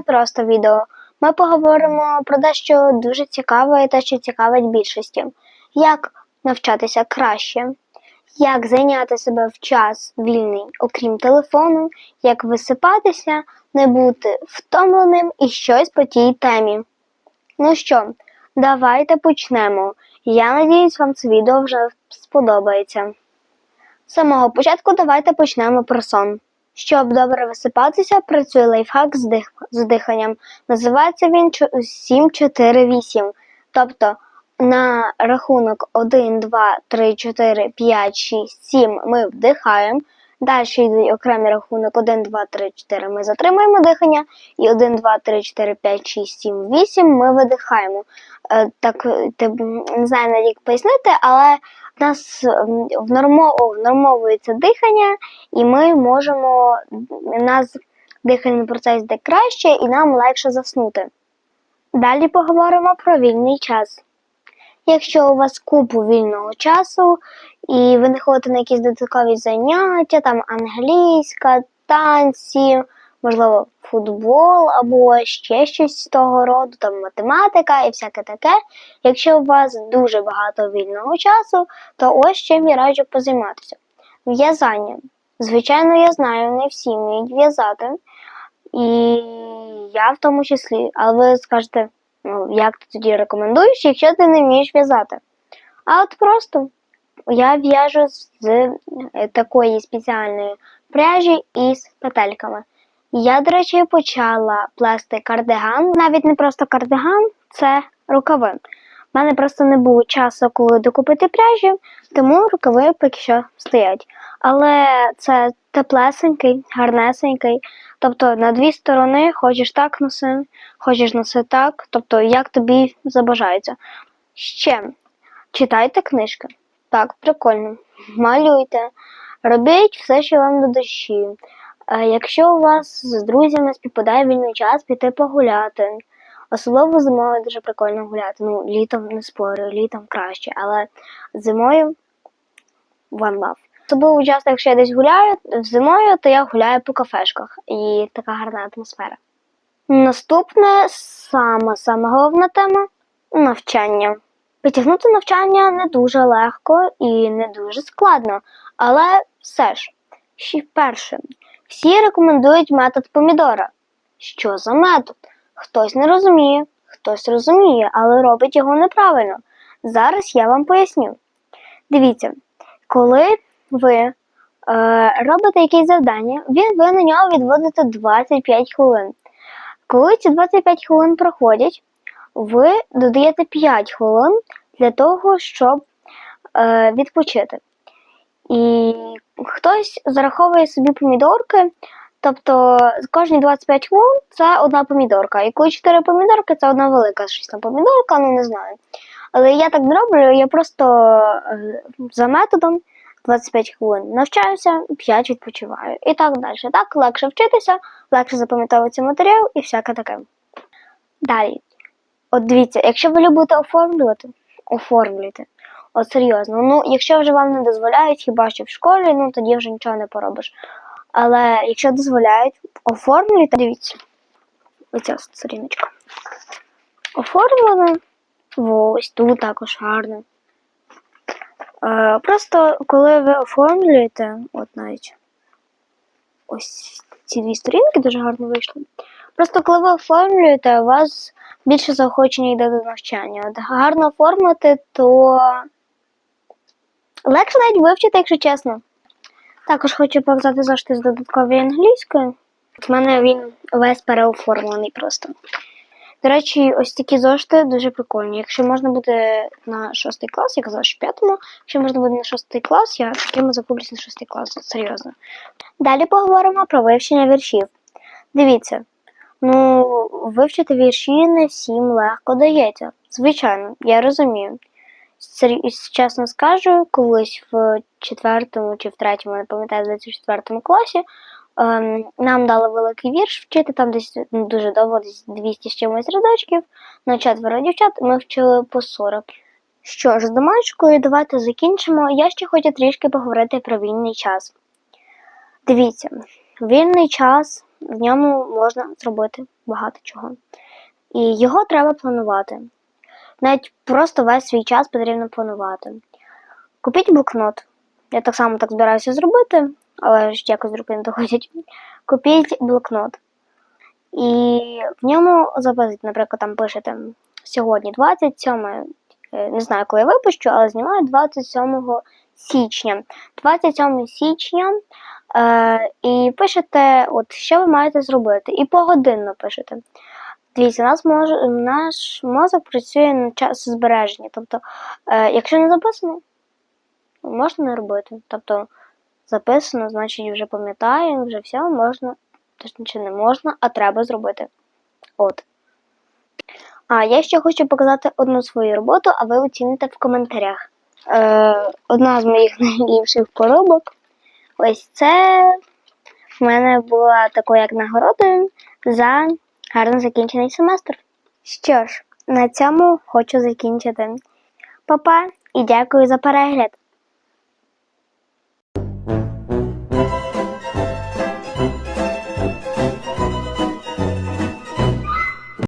просто відео. Ми поговоримо про дещо дуже цікаве і те, що цікавить більшості. Як навчатися краще, як зайняти себе в час вільний, окрім телефону, як висипатися, не бути втомленим і щось по тій темі. Ну що, давайте почнемо. Я надіюсь, вам це відео вже сподобається. З самого початку давайте почнемо про сон. Щоб добре висипатися, працює лайфхак з, дих... з диханням. Називається він 7-4-8. Тобто на рахунок 1, 2, 3, 4, 5, 6, 7 ми вдихаємо. Далі йде окремий рахунок 1, 2, 3, 4 ми затримуємо дихання. І 1, 2, 3, 4, 5, 6, 7, 8 ми видихаємо. Е, Так, ти, не знаю, як пояснити, але в нас внормовується дихання, і ми можемо, у нас дихальний процес йде краще і нам легше заснути. Далі поговоримо про вільний час. Якщо у вас купу вільного часу і ви не ходите на якісь додаткові заняття, там англійська, танці, можливо, футбол або ще щось з того роду, там математика і всяке таке. Якщо у вас дуже багато вільного часу, то ось чим я раджу позайматися. В'язання. Звичайно, я знаю, не всі вміють в'язати. І я в тому числі. Але ви скажете, ну, як ти тоді рекомендуєш, якщо ти не вмієш в'язати? А от просто я в'яжу з е, такої спеціальної пряжі із петельками. Я, до речі, почала плести кардиган. Навіть не просто кардиган, це рукави. У мене просто не було часу, коли докупити пряжі, тому рукави поки що стоять. Але це теплесенький, гарнесенький. Тобто на дві сторони хочеш так носи, хочеш носи так, тобто як тобі забажається. Ще читайте книжки. Так, прикольно. Малюйте, робіть все, що вам до душі. Е, Якщо у вас з друзями співпадає вільний час, піти погуляти. Особливо зимою дуже прикольно гуляти. Ну, літом не спорю, літом краще, але зимою one love. Особливо часто, якщо я десь гуляю зимою, то я гуляю по кафешках і така гарна атмосфера. Наступне саме саме головна тема навчання. Підтягнути навчання не дуже легко і не дуже складно, але все ж, ще перше, всі рекомендують метод помідора. Що за метод? Хтось не розуміє, хтось розуміє, але робить його неправильно. Зараз я вам поясню. Дивіться, коли ви е, робите якесь завдання, ви, ви на нього відводите 25 хвилин. Коли ці 25 хвилин проходять, ви додаєте 5 хвилин для того, щоб е, відпочити. І хтось зараховує собі помідорки, тобто кожні 25 хвилин це одна помідорка. І коли 4 помідорки, це одна велика щось помідорка, ну не знаю. Але я так не роблю, я просто е, за методом 25 хвилин навчаюся, 5 відпочиваю. І так далі. Так легше вчитися, легше запам'ятовувати матеріал і всяке таке. Далі. От дивіться, якщо ви любите оформлювати, оформлюйте. От серйозно. Ну, якщо вже вам не дозволяють, хіба що в школі, ну тоді вже нічого не поробиш. Але якщо дозволяють, оформлюйте, дивіться. Оця сторіночка. Оформлено. Ось тут також гарно. Е, просто коли ви оформлюєте, от навіть ось ці дві сторінки дуже гарно вийшли. Просто коли ви оформлюєте, у вас більше заохочення йде до навчання. От гарно оформити, то легше навіть вивчити, якщо чесно. Також хочу показати зошити з додатковою англійською. У мене він весь переоформлений просто. До речі, ось такі зошити дуже прикольні. Якщо можна буде на шостий клас, я казала, що п'ятому, якщо можна буде на шостий клас, я такими закуплюсь на шостий клас, серйозно. Далі поговоримо про вивчення віршів. Дивіться, ну, вивчити вірші не всім легко дається. Звичайно, я розумію. Чесно скажу, колись в четвертому чи в третьому, не пам'ятаю, в четвертому класі ем, нам дали великий вірш вчити, там десь ну, дуже довго, десь 200 з чимось рядочків, на четверо дівчат, ми вчили по 40. Що ж, з домашкою давайте закінчимо. Я ще хочу трішки поговорити про вільний час. Дивіться, вільний час в ньому можна зробити багато чого. І його треба планувати. Навіть просто весь свій час потрібно планувати. Купіть блокнот. Я так само так збираюся зробити, але ж якось руки не доходять. Купіть блокнот. І в ньому записуйте, наприклад, там пишете сьогодні 27, е, не знаю, коли я випущу, але знімаю 27 січня. 27 січня е, і пишете, от що ви маєте зробити, і погодинно пишете. Дивіться, нас може, наш мозок працює на час збереження. Тобто, е, якщо не записано, можна не робити. Тобто, записано, значить вже пам'ятаємо, вже все можна, точніше не можна, а треба зробити. От. А я ще хочу показати одну свою роботу, а ви оціните в коментарях. Е, одна з моїх найліпших поробок. Ось це в мене була такою як нагородою за гарно закінчений семестр. Що ж, на цьому хочу закінчити. Па-па і дякую за перегляд.